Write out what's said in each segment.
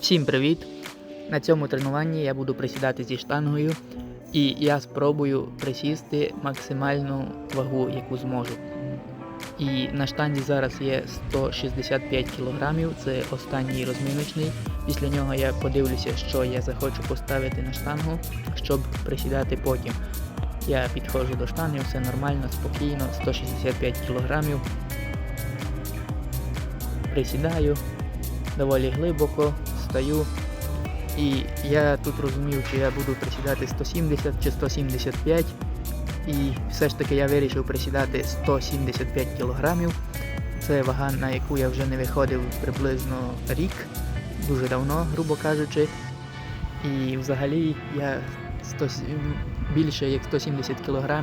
Всім привіт! На цьому тренуванні я буду присідати зі штангою і я спробую присісти максимальну вагу, яку зможу. І на штанзі зараз є 165 кг, це останній розминочний. Після нього я подивлюся, що я захочу поставити на штангу, щоб присідати потім. Я підходжу до штанги, все нормально, спокійно, 165 кг. Присідаю доволі глибоко, стою. І я тут розумів, чи я буду присідати 170 чи 175. І все ж таки я вирішив присідати 175 кг. Це вага, на яку я вже не виходив приблизно рік, дуже давно, грубо кажучи. І взагалі я 100, більше як 170 кг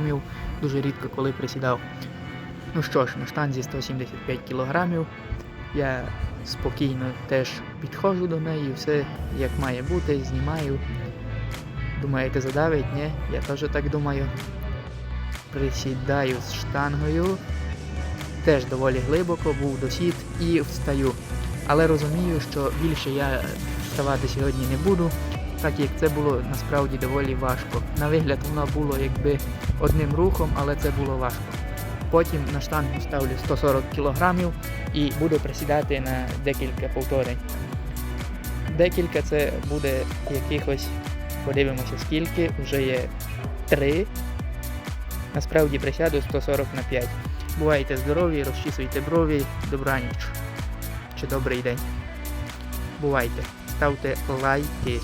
дуже рідко коли присідав. Ну що ж, на штанзі 175 кг. Я спокійно теж підходжу до неї, все як має бути, знімаю. Думаєте, задавить? Ні, я теж так думаю. Присідаю з штангою. Теж доволі глибоко, був досід і встаю. Але розумію, що більше я вставати сьогодні не буду, так як це було насправді доволі важко. На вигляд воно було якби одним рухом, але це було важко. Потім на штангу ставлю 140 кг і буду присідати на декілька повторень. Декілька це буде якихось, подивимося скільки, вже є 3. Насправді присяду 140 на 5. Бувайте здорові, розчісуйте брові, добраніч чи добрий день. Бувайте, ставте лайки.